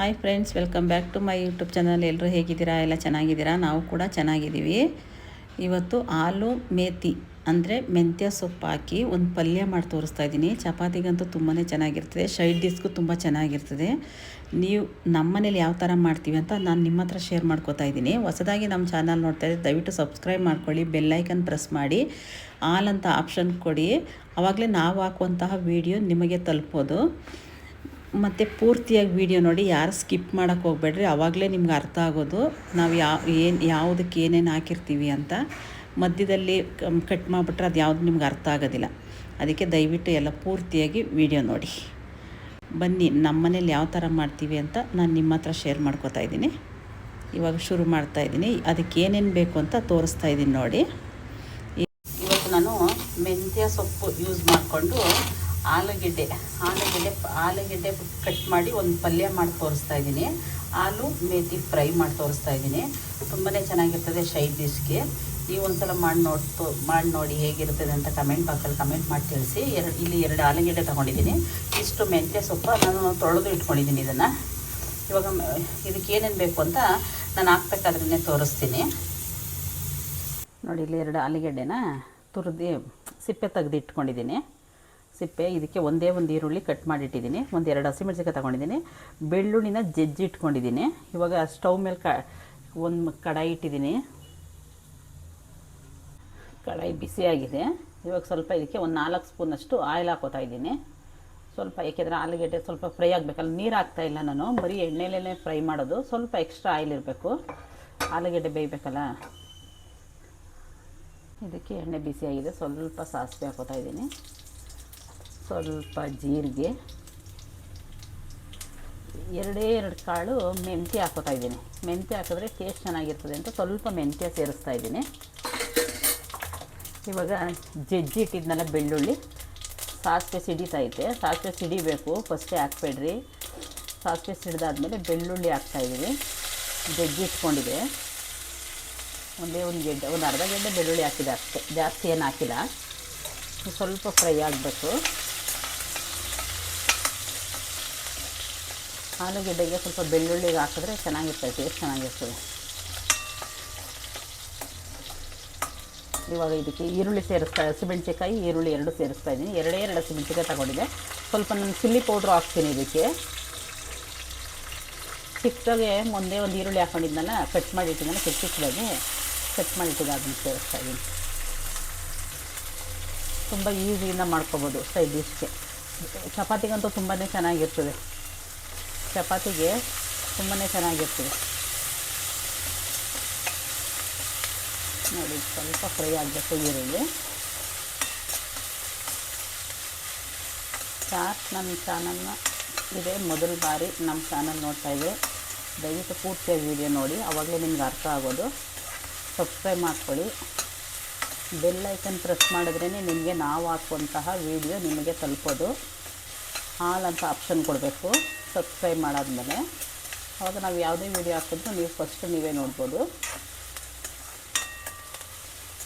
Hi friends welcome back to my YouTube channel ಎಲ್ಲರೂ ಹೇಗಿದ್ದೀರಾ? ಎಲ್ಲ ಚೆನ್ನಾಗಿದ್ದೀರಾ? ನಾವು ಕೂಡ ಚೆನ್ನಾಗಿದ್ದೀವಿ. ಇವತ್ತು ಆಲೂ ಮೇತಿ, ಅಂದರೆ ಮೆಂತ್ಯ ಸೊಪ್ಪು ಹಾಕಿ ಒಂದು ಪಲ್ಯ ಮಾಡಿ ತೋರಿಸ್ತಾ ಇದ್ದೀನಿ. ಚಪಾತಿಗಂತೂ ತುಂಬಾ ಚೆನ್ನಾಗಿರ್ತದೆ. ಶೈಡ್ ಡಿಸ್ಕು ತುಂಬ ಚೆನ್ನಾಗಿರ್ತದೆ. ನೀವು ನಮ್ಮ ಮನೇಲಿ ಯಾವ ಥರ ಮಾಡ್ತೀವಿ ಅಂತ ನಾನು ನಿಮ್ಮ ಹತ್ರ ಶೇರ್ ಮಾಡ್ಕೋತಾ ಇದ್ದೀನಿ. ಹೊಸದಾಗಿ ನಮ್ಮ ಚಾನಲ್ ನೋಡ್ತಾ ಇದ್ದರೆ ದಯವಿಟ್ಟು ಸಬ್ಸ್ಕ್ರೈಬ್ ಮಾಡ್ಕೊಳ್ಳಿ ಬೆಲ್ಲೈಕನ್ ಪ್ರೆಸ್ ಮಾಡಿ. ಆಲ್ ಅಂತ ಆಪ್ಷನ್ ಕೊಡಿ. ಆವಾಗಲೇ ನಾವು ಹಾಕುವಂತಹ ವೀಡಿಯೋ ನಿಮಗೆ ತಲುಪೋದು. ಮತ್ತು ಪೂರ್ತಿಯಾಗಿ ವೀಡಿಯೋ ನೋಡಿ, ಯಾರು ಸ್ಕಿಪ್ ಮಾಡೋಕ್ಕೆ ಹೋಗ್ಬೇಡ್ರಿ. ಆವಾಗಲೇ ನಿಮ್ಗೆ ಅರ್ಥ ಆಗೋದು, ನಾವು ಯಾವ ಏನು ಯಾವುದಕ್ಕೆ ಏನೇನು ಹಾಕಿರ್ತೀವಿ ಅಂತ. ಮಧ್ಯದಲ್ಲಿ ಕಟ್ ಮಾಡಿಬಿಟ್ರೆ ಅದು ಯಾವುದು ನಿಮ್ಗೆ ಅರ್ಥ ಆಗೋದಿಲ್ಲ. ಅದಕ್ಕೆ ದಯವಿಟ್ಟು ಎಲ್ಲ ಪೂರ್ತಿಯಾಗಿ ವಿಡಿಯೋ ನೋಡಿ. ಬನ್ನಿ ನಮ್ಮ ಮನೇಲಿ ಯಾವ ಥರ ಮಾಡ್ತೀವಿ ಅಂತ ನಾನು ನಿಮ್ಮ ಹತ್ರ ಶೇರ್ ಮಾಡ್ಕೋತಾ ಇದ್ದೀನಿ. ಇವಾಗ ಶುರು ಮಾಡ್ತಾ ಇದ್ದೀನಿ. ಅದಕ್ಕೆ ಏನೇನು ಬೇಕು ಅಂತ ತೋರಿಸ್ತಾ ಇದ್ದೀನಿ ನೋಡಿ. ಇವತ್ತು ನಾನು ಮೆಂತ್ಯ ಸೊಪ್ಪು ಯೂಸ್ ಮಾಡಿಕೊಂಡು ಆಲೂಗೆಡ್ಡೆ ಆಲೂಗೆಡ್ಡೆ ಆಲೂಗೆಡ್ಡೆ ಕಟ್ ಮಾಡಿ ಒಂದು ಪಲ್ಯ ಮಾಡಿ ತೋರಿಸ್ತಾ ಇದ್ದೀನಿ. ಆಲೂ ಮೇಥಿ ಫ್ರೈ ಮಾಡಿ ತೋರಿಸ್ತಾ ಇದ್ದೀನಿ. ತುಂಬಾ ಚೆನ್ನಾಗಿರ್ತದೆ ಶೈ ಡಿಶ್ಗೆ. ನೀವು ಒಂದ್ಸಲ ಮಾಡಿ ನೋಡ್ತು ಮಾಡಿ ನೋಡಿ ಹೇಗಿರ್ತದೆ ಅಂತ ಕಮೆಂಟ್ ಬಾಕ್ಸಲ್ಲಿ ಕಮೆಂಟ್ ಮಾಡಿ ತಿಳಿಸಿ. ಎರಡು, ಇಲ್ಲಿ ಎರಡು ಆಲೂಗೆಡ್ಡೆ ತೊಗೊಂಡಿದ್ದೀನಿ. ಇಷ್ಟು ಮೆಂತ್ಯ ಸೊಪ್ಪು ನಾನು ತೊಳೆದು ಇಟ್ಕೊಂಡಿದ್ದೀನಿ ಇದನ್ನು. ಇವಾಗ ಇದಕ್ಕೆ ಏನೇನು ಬೇಕು ಅಂತ ನಾನು ಹಾಕ್ಬೇಕಾದ್ರೇ ತೋರಿಸ್ತೀನಿ. ನೋಡಿ, ಇಲ್ಲಿ ಎರಡು ಆಲೂಗೆಡ್ಡೆನ ತುರಿದು, ಸಿಪ್ಪೆ ತೆಗೆದು ಇಟ್ಕೊಂಡಿದ್ದೀನಿ ಸಿಪ್ಪೆ, ಇದಕ್ಕೆ ಒಂದೇ ಒಂದು ಈರುಳ್ಳಿ ಕಟ್ ಮಾಡಿಟ್ಟಿದ್ದೀನಿ. ಒಂದು ಎರಡು ಹಸಿಮೆಣಸಿಕಾಯಿ ತೊಗೊಂಡಿದ್ದೀನಿ. ಬೆಳ್ಳುಳ್ಳಿನ ಜಜ್ಜಿ ಇಟ್ಕೊಂಡಿದ್ದೀನಿ. ಇವಾಗ ಸ್ಟವ್ ಮೇಲೆ ಕ, ಒಂದು ಕಡಾಯಿ ಇಟ್ಟಿದ್ದೀನಿ. ಕಡಾಯಿ ಬಿಸಿಯಾಗಿದೆ ಇವಾಗ ಸ್ವಲ್ಪ ಇದಕ್ಕೆ ಒಂದು ನಾಲ್ಕು ಸ್ಪೂನಷ್ಟು ಆಯಿಲ್ ಹಾಕೋತಾ ಇದ್ದೀನಿ. ಸ್ವಲ್ಪ ಏಕೆಂದರೆ ಆಲೂಗೆಡ್ಡೆ ಸ್ವಲ್ಪ ಫ್ರೈ ಆಗಬೇಕಲ್ಲ ನೀರು ಹಾಕ್ತಾ ಇಲ್ಲ ನಾನು. ಬರೀ ಎಣ್ಣೆಲೇ ಫ್ರೈ ಮಾಡೋದು. ಸ್ವಲ್ಪ ಎಕ್ಸ್ಟ್ರಾ ಆಯಿಲ್ ಇರಬೇಕು. ಆಲೂಗೆಡ್ಡೆ ಬೇಯಬೇಕಲ್ಲ. ಇದಕ್ಕೆ ಎಣ್ಣೆ ಬಿಸಿಯಾಗಿದೆ ಸ್ವಲ್ಪ ಸಾಸಿವೆ ಹಾಕೋತಾ ಇದ್ದೀನಿ. ಸ್ವಲ್ಪ ಜೀರಿಗೆ, ಎರಡೇ ಎರಡು ಕಾಳು ಮೆಂತ್ಯ ಹಾಕೋತಾ ಇದ್ದೀನಿ. ಮೆಂತ್ಯ ಹಾಕಿದ್ರೆ ಟೇಸ್ಟ್ ಚೆನ್ನಾಗಿರ್ತದೆ ಅಂತ ಸ್ವಲ್ಪ ಮೆಂತ್ಯ ಸೇರಿಸ್ತಾ ಇದ್ದೀನಿ. ಇವಾಗ ಜಜ್ಜಿ ಇಟ್ಟಿದ್ನಲ್ಲ ಬೆಳ್ಳುಳ್ಳಿ, ಸಾಸಿವೆ ಸಿಡಿತೈತೆ ಸಾಸಿವೆ ಸಿಡಿಬೇಕು, ಫಸ್ಟೇ ಹಾಕ್ಬೇಡ್ರಿ. ಸಾಸಿವೆ ಸಿಡಿದಾದ್ಮೇಲೆ ಬೆಳ್ಳುಳ್ಳಿ ಹಾಕ್ತಾಯಿದ್ದೀನಿ ಜಜ್ಜಿ ಇಟ್ಕೊಂಡಿದೆ. ಒಂದೇ ಒಂದು ಗೆಡ್ಡೆ, ಒಂದು ಅರ್ಧ ಗೆಡ್ಡೆ ಬೆಳ್ಳುಳ್ಳಿ ಹಾಕಿದೆ ಅಷ್ಟೇ. ಜಾಸ್ತಿ ಏನು ಹಾಕಿಲ್ಲ. ಸ್ವಲ್ಪ ಫ್ರೈ ಆಗಬೇಕು. ಆಲೂಗೆಡ್ಡೆಗೆ ಸ್ವಲ್ಪ ಬೆಳ್ಳುಳ್ಳಿಗೆ ಹಾಕಿದ್ರೆ ಚೆನ್ನಾಗಿರ್ತದೆ ಟೇಸ್ಟ್ ಚೆನ್ನಾಗಿರ್ತದೆ. ಇವಾಗ ಇದಕ್ಕೆ ಈರುಳ್ಳಿ ಸೇರಿಸ್ತಾ ಹಸಿಮೆಣ್ಸಿಕಾಯಿ ಈರುಳ್ಳಿ ಎರಡು ಸೇರಿಸ್ತಾ ಇದ್ದೀನಿ. ಎರಡೇ ಎರಡು ಹಸಿಮೆಣ್ಸಿಕಾಯಿ ತಗೊಂಡಿದ್ದೆ. ಸ್ವಲ್ಪ ನಾನು ಚಿಲ್ಲಿ ಪೌಡ್ರ್ ಹಾಕ್ತೀನಿ ಇದಕ್ಕೆ. ಚಿಕ್ಕದಾಗೆ ಮುಂದೆ ಒಂದು ಈರುಳ್ಳಿ ಹಾಕೊಂಡಿದ್ನಲ್ಲ ಕಟ್ ಮಾಡಿ ಇಟ್ಟಿದ್ದಲ್ಲ ಚಿಕ್ಕ ಚಿಕ್ಕದಾಗಿ ಕಟ್ ಮಾಡಿಟ್ಟಿದ್ದೆ, ಅದನ್ನು ಸೇರಿಸ್ತಾ ಇದ್ದೀನಿ. ತುಂಬ ಈಸಿಯಿಂದ ಮಾಡ್ಕೊಬೋದು ಸೈಡ್ ಡಿಶ್ಗೆ ಚಪಾತಿಗಂತೂ ತುಂಬಾ ಚೆನ್ನಾಗಿರ್ತದೆ. ಚಪಾತಿಗೆ ತುಂಬಾ ಚೆನ್ನಾಗಿರ್ತದೆ ನೋಡಿ, ಸ್ವಲ್ಪ ಫ್ರೈ ಆಗಬೇಕು ಈರುಳ್ಳಿ. ಚಾಟ್ ನಮ್ಮ ಚಾನಲ್ನ ಇದೆ. ಮೊದಲ ಬಾರಿ ನಮ್ಮ ಚಾನಲ್ ನೋಡ್ತಾ ಇದೆ ದಯವಿಟ್ಟು ಪೂರ್ತಿಯಾಗಿ ವೀಡಿಯೋ ನೋಡಿ. ಅವಾಗಲೇ ನಿಮ್ಗೆ ಅರ್ಥ ಆಗೋದು. ಸಬ್ಸ್ಕ್ರೈಬ್ ಮಾಡ್ಕೊಳ್ಳಿ. ಬೆಲ್ ಐಕನ್ ಪ್ರೆಸ್ ಮಾಡಿದ್ರೇ ನಿಮಗೆ ನಾವು ಹಾಕುವಂತಹ ವೀಡಿಯೋ ನಿಮಗೆ ತಲುಪೋದು. ಹಾಲ್ ಅಂತ ಆಪ್ಷನ್ ಕೊಡಬೇಕು. ಸಬ್ಸ್ಕ್ರೈಬ್ ಮಾಡಾದ್ಮೇಲೆ ಅವಾಗ ನಾವು ಯಾವುದೇ ವೀಡಿಯೋ ಹಾಕಿದ್ರು ನೀವು ಫಸ್ಟ್ ನೀವೇ ನೋಡ್ಬೋದು.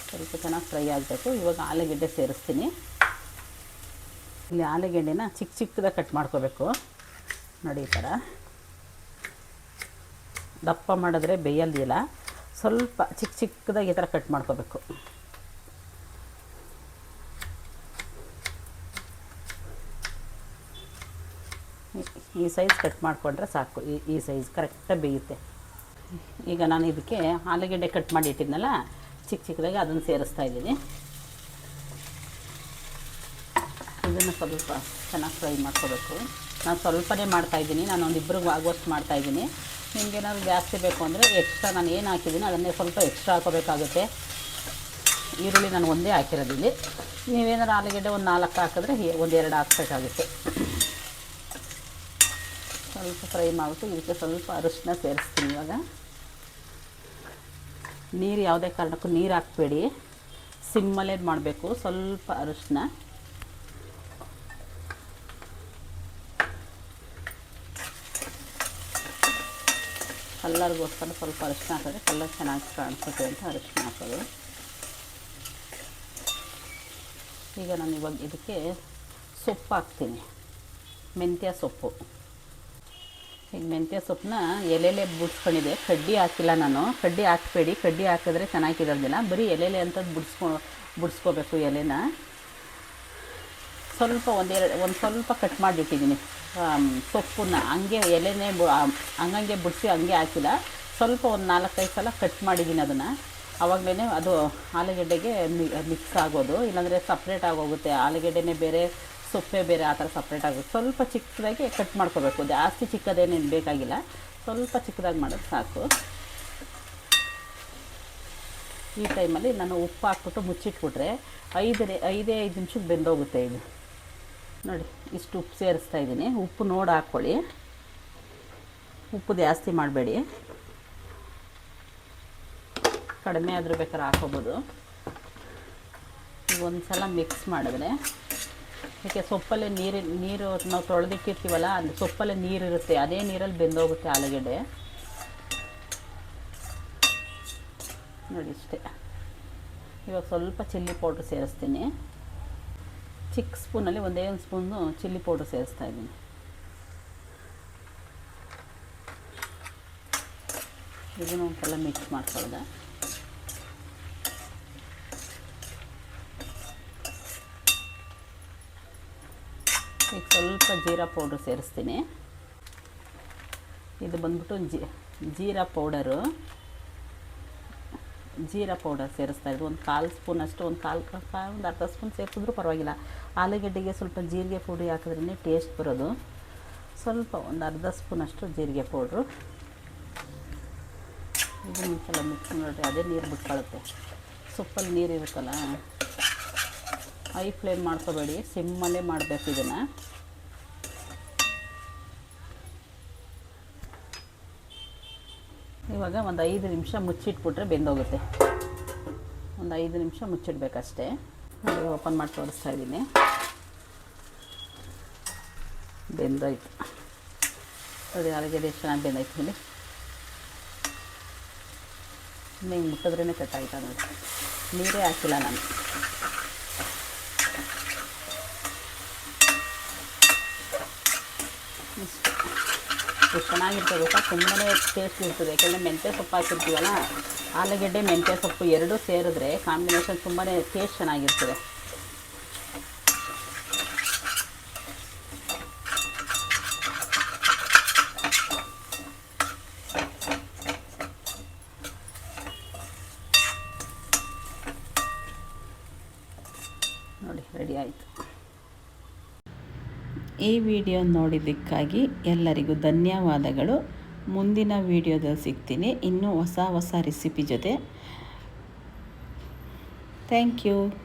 ಸ್ವಲ್ಪ ಚೆನ್ನಾಗಿ ಫ್ರೈ ಆಗಬೇಕು. ಇವಾಗ ಆಲೂಗೆಡ್ಡೆ ಸೇರಿಸ್ತೀನಿ. ಇಲ್ಲಿ ಆಲೂಗೆಡ್ಡೆನ ಚಿಕ್ಕ ಚಿಕ್ಕದಾಗಿ ಕಟ್ ಮಾಡ್ಕೋಬೇಕು. ನೋಡಿ ಈ ಥರ ದಪ್ಪ ಮಾಡಿದ್ರೆ ಬೇಯಲ್ದಿಲ್ಲ. ಸ್ವಲ್ಪ ಚಿಕ್ಕ ಚಿಕ್ಕದಾಗಿ ಈ ಥರ ಕಟ್ ಮಾಡ್ಕೋಬೇಕು. ಈ ಸೈಜ್ ಕಟ್ ಮಾಡಿಕೊಂಡ್ರೆ ಸಾಕು. ಈ ಈ ಸೈಜ್ ಕರೆಕ್ಟಾಗಿ ಬೇಯುತ್ತೆ. ಈಗ ನಾನು ಇದಕ್ಕೆ ಆಲೂಗೆಡ್ಡೆ ಕಟ್ ಮಾಡಿ ಇಟ್ಟಿದ್ನಲ್ಲ ಚಿಕ್ಕ ಚಿಕ್ಕದಾಗಿ ಅದನ್ನು ಸೇರಿಸ್ತಾ ಇದ್ದೀನಿ. ಇದನ್ನು ಸ್ವಲ್ಪ ಚೆನ್ನಾಗಿ ಫ್ರೈ ಮಾಡ್ಕೋಬೇಕು. ನಾನು ಸ್ವಲ್ಪನೇ ಮಾಡ್ತಾಯಿದ್ದೀನಿ ನಾನು ಒಂದು ಇಬ್ಬರಿಗೆ ಆಗುವಷ್ಟು ಮಾಡ್ತಾಯಿದ್ದೀನಿ ನಿಮ್ಗೇನಾದ್ರು ಜಾಸ್ತಿ ಬೇಕು ಅಂದರೆ ಎಕ್ಸ್ಟ್ರಾ ನಾನು ಏನು ಹಾಕಿದ್ದೀನಿ ಅದನ್ನೇ ಸ್ವಲ್ಪ ಎಕ್ಸ್ಟ್ರಾ ಹಾಕೋಬೇಕಾಗುತ್ತೆ. ಈರುಳ್ಳಿ ನಾನು ಒಂದೇ ಹಾಕಿರೋದಿಲ್ಲಿ ನೀವೇನಾದ್ರು ಆಲೂಗೆಡ್ಡೆ ಒಂದು ನಾಲ್ಕು ಹಾಕಿದ್ರೆ ಒಂದೆರಡು ಹಾಕ್ಬೇಕಾಗುತ್ತೆ. ಸ್ವಲ್ಪ ಫ್ರೈ ಮಾಡಿಬಿಟ್ಟು ಇದಕ್ಕೆ ಸ್ವಲ್ಪ ಅರಿಶಿನ ಸೇರಿಸ್ತೀನಿ ಇವಾಗ. ನೀರು ಯಾವುದೇ ಕಾರಣಕ್ಕೂ ನೀರು ಹಾಕಬೇಡಿ. ಸಿಮ್ಮಲ್ಲೇ ಮಾಡಬೇಕು, ಸ್ವಲ್ಪ ಅರಿಶಿನ. ಕಲ್ಲರ್ಗೋಸ್ಕರ ಸ್ವಲ್ಪ ಅರಿಶಿನ ಹಾಕಿದ್ರೆ ಕಲ್ಲರ್ ಚೆನ್ನಾಗಿ ಕಾಣಿಸುತ್ತೆ ಅಂತ ಅರಿಶಿನ ಹಾಕೋದು. ಈಗ ನಾನು ಇವಾಗ ಇದಕ್ಕೆ ಸೊಪ್ಪು ಹಾಕ್ತೀನಿ ಮೆಂತ್ಯ ಸೊಪ್ಪು. ಈಗ ಮೆಂತ್ಯ ಸೊಪ್ಪನ್ನ ಎಲೆಲೆ ಬಿಡಿಸ್ಕೊಂಡಿದೆ ಕಡ್ಡಿ ಹಾಕಿಲ್ಲ ನಾನು. ಕಡ್ಡಿ ಹಾಕಬೇಡಿ. ಕಡ್ಡಿ ಹಾಕಿದ್ರೆ ಚೆನ್ನಾಗಿರೋದಿಲ್ಲ. ಬರೀ ಎಲೆಲೆ ಅಂತ ಬಿಡಿಸ್ಕೊ, ಬಿಡಿಸ್ಕೋಬೇಕು ಎಲೆನ. ಸ್ವಲ್ಪ ಒಂದೆರಡು, ಒಂದು ಸ್ವಲ್ಪ ಕಟ್ ಮಾಡಿಬಿಟ್ಟಿದ್ದೀನಿ. ಸೊಪ್ಪನ್ನ. ಹಂಗೆ ಎಲೆನೇ ಹಂಗಂಗೆ ಬಿಡಿಸಿ ಹಂಗೆ ಹಾಕಿಲ್ಲ. ಸ್ವಲ್ಪ ಒಂದು ನಾಲ್ಕೈದು ಸಲ ಕಟ್ ಮಾಡಿದ್ದೀನಿ ಅದನ್ನು. ಆವಾಗಲೇ ಅದು ಆಲೂಗಡ್ಡೆಗೆ ಮಿಕ್ಸ್ ಆಗೋದು. ಇಲ್ಲಾಂದರೆ ಸಪ್ರೇಟ್ ಆಗೋಗುತ್ತೆ. ಆಲೂಗಡ್ಡೆನೇ ಬೇರೆ ಸೊಪ್ಪೆ ಬೇರೆ ಆ ಥರ ಸಪ್ರೇಟ್ ಆಗುತ್ತೆ. ಸ್ವಲ್ಪ ಚಿಕ್ಕದಾಗಿ ಕಟ್ ಮಾಡ್ಕೋಬೇಕು. ಜಾಸ್ತಿ ಚಿಕ್ಕದೇನೇನು ಬೇಕಾಗಿಲ್ಲ. ಸ್ವಲ್ಪ ಚಿಕ್ಕದಾಗಿ ಮಾಡೋದು ಸಾಕು. ಈ ಟೈಮಲ್ಲಿ ನಾನು ಉಪ್ಪು ಹಾಕ್ಬಿಟ್ಟು ಮುಚ್ಚಿಟ್ಬಿಟ್ರೆ ಐದನೇ, ಐದೇ ಐದು ನಿಮಿಷಕ್ಕೆ ಬೆಂದೋಗುತ್ತೆ ಇದು. ನೋಡಿ, ಇಷ್ಟು ಉಪ್ಪು ಸೇರಿಸ್ತಾ ಇದ್ದೀನಿ. ಉಪ್ಪು ನೋಡಿ ಹಾಕ್ಕೊಳ್ಳಿ. ಉಪ್ಪು ಜಾಸ್ತಿ ಮಾಡಬೇಡಿ. ಕಡಿಮೆ ಆದರೂ ಬೇಕಾದ್ರೆ ಹಾಕೋಬೋದು ಒಂದು ಸಲ ಮಿಕ್ಸ್ ಮಾಡಿದ್ರೆ ಯಾಕೆ ಸೊಪ್ಪಲ್ಲಿ ನೀರು ನೀರು ನಾವು ತೊಳೆದಿಟ್ಟಿರ್ತೀವಲ್ಲ ಅದು ನೀರು ನೀರಿರುತ್ತೆ. ಅದೇ ನೀರಲ್ಲಿ ಬೆಂದೋಗುತ್ತೆ ಆಲೂಗೆಡ್ಡೆ. ನೋಡಿ ಇಷ್ಟೇ. ಇವಾಗ ಸ್ವಲ್ಪ ಚಿಲ್ಲಿ ಪೌಡ್ರ್ ಸೇರಿಸ್ತೀನಿ. ಚಿಕ್ಕ ಸ್ಪೂನಲ್ಲಿ ಒಂದೇ ಒಂದು ಸ್ಪೂನು ಚಿಲ್ಲಿ ಪೌಡ್ರ್ ಸೇರಿಸ್ತಾ ಇದ್ದೀನಿ. ಇದನ್ನು ಒಂದ್ಸಲ ಮಿಕ್ಸ್ ಮಾಡ್ಕೊಳ್ಳೋದ? ಈಗ ಸ್ವಲ್ಪ ಜೀರಾ ಪೌಡ್ರ್ ಸೇರಿಸ್ತೀನಿ. ಇದು ಬಂದ್ಬಿಟ್ಟು ಜಿ, ಜೀರಾ ಪೌಡರು. ಜೀರಾ ಪೌಡರ್ ಸೇರಿಸ್ತಾ ಇದ್ದು ಒಂದು ಕಾಲು ಸ್ಪೂನ್ ಅಷ್ಟು, ಒಂದು ಕಾಲು ಒಂದು ಅರ್ಧ ಸ್ಪೂನ್ ಸೇರಿಸಿದ್ರೂ ಪರವಾಗಿಲ್ಲ. ಆಲೂಗಡ್ಡೆಗೆ ಸ್ವಲ್ಪ ಜೀರಿಗೆ ಪುಡಿ ಹಾಕಿದ್ರೇ ಟೇಸ್ಟ್ ಬರೋದು. ಸ್ವಲ್ಪ ಒಂದು ಅರ್ಧ ಸ್ಪೂನ್ ಅಷ್ಟು ಜೀರಿಗೆ ಪೌಡ್ರು. ಇದನ್ನು ಸಲ ಮಿಕ್ಸ್ ಮಾಡಿರಿ ಅದೇ ನೀರು ಬಿಟ್ಕೊಳ್ಳುತ್ತೆ ಸೊಪ್ಪಲ್ಲಿ ನೀರು ಇರುತ್ತಲ್ಲ? ಹೈ ಫ್ಲೇಮ್ ಮಾಡ್ಕೋಬೇಡಿ, ಸಿಮ್ಮಲ್ಲೇ ಮಾಡಬೇಕು ಇದನ್ನು. ಇವಾಗ ಒಂದು ಐದು ನಿಮಿಷ ಮುಚ್ಚಿಟ್ಬಿಟ್ರೆ ಬೆಂದೋಗುತ್ತೆ. ಒಂದು ಐದು ನಿಮಿಷ ಮುಚ್ಚಿಡ್ಬೇಕಷ್ಟೇ. ನೋಡಿ ಓಪನ್ ಮಾಡಿ ತೋರಿಸ್ತಾ ಇದ್ದೀನಿ. ಬೆಂದೋಯ್ತು. ನೋಡಿ, ಆಲೂಗೆಡ್ಡೆ ಚೆನ್ನಾಗಿ ಬೆಂದಾಯ್ತು ಇಲ್ಲಿ. ಹಿಂಗೆ ಮುಟ್ಟಿದ್ರೇ ಕಟ್ಟಾಯ್ತು ನೋಡಿ. ನೀರೇ ಹಾಕಿಲ್ಲ ನಾನು. ಎಷ್ಟು ಚೆನ್ನಾಗಿರ್ತದೆ ಗೊತ್ತಾ? ತುಂಬಾ ಟೇಸ್ಟ್ ಇರ್ತದೆ. ಯಾಕೆಂದರೆ ಮೆಂತ್ಯ ಸೊಪ್ಪು ಹಾಕಿರ್ತೀವಲ್ಲ, ಆಲೂಗೆಡ್ಡೆ, ಮೆಂತ್ಯ ಸೊಪ್ಪು ಎರಡೂ ಸೇರಿದ್ರೆ ಕಾಂಬಿನೇಷನ್ ತುಂಬಾ ಟೇಸ್ಟ್ ಚೆನ್ನಾಗಿರ್ತದೆ. ನೋಡಿ ರೆಡಿ ಆಯಿತು. ಈ ವಿಡಿಯೋ ನೋಡಿದ್ದಕ್ಕಾಗಿ ಎಲ್ಲರಿಗೂ ಧನ್ಯವಾದಗಳು. ಮುಂದಿನ ವಿಡಿಯೋದಲ್ಲಿ ಸಿಗ್ತೀನಿ. ಇನ್ನೂ ಹೊಸ ಹೊಸ ರೆಸಿಪಿ ಜೊತೆ. Thank you